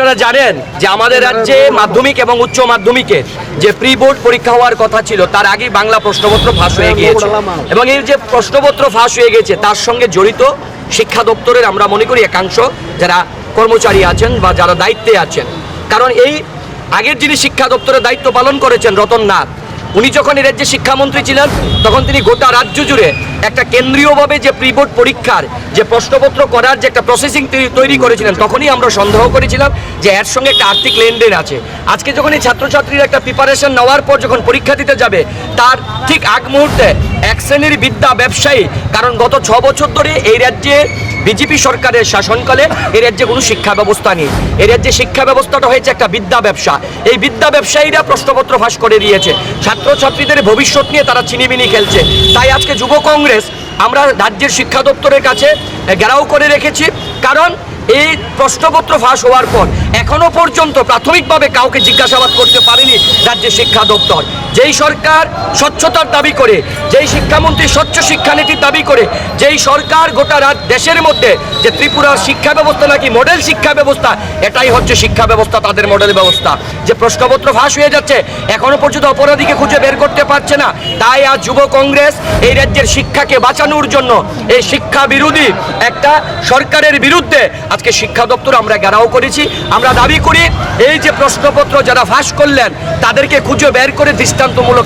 আপনারা জানেন যে আমাদের রাজ্যে মাধ্যমিক এবং উচ্চ মাধ্যমিকের যে প্রি বোর্ড পরীক্ষা হওয়ার কথা ছিল, তার আগে বাংলা প্রশ্নপত্র ফাঁস হয়ে গিয়েছে। এবং এই যে প্রশ্নপত্র ফাঁস হয়ে গেছে তার সঙ্গে জড়িত শিক্ষা দপ্তরের আমরা মনে করি একাংশ যারা কর্মচারী আছেন বা যারা দায়িত্বে আছেন। কারণ এই আগের যিনি শিক্ষা দপ্তরের দায়িত্ব পালন করেছেন রতন নাথ উনি যখন এই রাজ্যে শিক্ষামন্ত্রী ছিলেন, তখন তিনি গোটা রাজ্য জুড়ে একটা কেন্দ্রীয়ভাবে যে প্রি বোর্ড পরীক্ষার, যে প্রশ্নপত্র করার যে একটা প্রসেসিং তৈরি করেছিলেন, তখনই আমরা সন্দেহ করেছিলাম যে এর সঙ্গে একটা আর্থিক লেনদেন আছে। আজকে যখন এই ছাত্রছাত্রীরা একটা প্রিপারেশন নেওয়ার পর যখন পরীক্ষা দিতে যাবে, তার ঠিক আগ মুহূর্তে এক শ্রেণির বিদ্যা ব্যবসায়ী, কারণ গত ছ বছর ধরে এই রাজ্যে বিজেপি সরকারের শাসনকালে এ রাজ্যে কোনো শিক্ষা ব্যবস্থা নেই। এ রাজ্যে শিক্ষা ব্যবস্থাটা হয়েছে একটা বিদ্যা ব্যবসা। এই বিদ্যা ব্যবসায়ীরা প্রশ্নপত্র ফাঁস করে দিয়েছে। ছাত্রছাত্রীদের ভবিষ্যৎ নিয়ে তারা চিনিমিনি খেলছে। তাই আজকে যুব কংগ্রেস, আমরা রাজ্যের শিক্ষা দপ্তরের কাছে ঘেরাও করে রেখেছি। কারণ এই প্রশ্নপত্র ফাঁস হওয়ার পর এখনও পর্যন্ত প্রাথমিকভাবে কাউকে জিজ্ঞাসাবাদ করতে পারেনি রাজ্যের শিক্ষা দপ্তর। যেই সরকার স্বচ্ছতার দাবি করে, যেই শিক্ষামন্ত্রী স্বচ্ছ শিক্ষানীতির দাবি করে, যেই সরকার গোটা রাত দেশের মধ্যে যে ত্রিপুরার শিক্ষা ব্যবস্থা নাকি মডেল শিক্ষা ব্যবস্থা, এটাই হচ্ছে শিক্ষা ব্যবস্থা, তাদের মডেল ব্যবস্থা। যে প্রশ্নপত্র ফাঁস হয়ে যাচ্ছে, এখনও পর্যন্ত অপরাধীকে খুঁজে বের করতে পারছে না। তাই আজ যুব কংগ্রেস এই রাজ্যের শিক্ষাকে বাঁচানোর জন্য এই শিক্ষা বিরোধী একটা সরকারের বিরুদ্ধে আজকে শিক্ষা দপ্তর আমরা ঘেরাও করেছি। আমরা দাবি করি, এই যে প্রশ্নপত্র যারা ফাঁস করলেন, তাদেরকে খুঁজে বের করে দৃষ্টান্তমূলক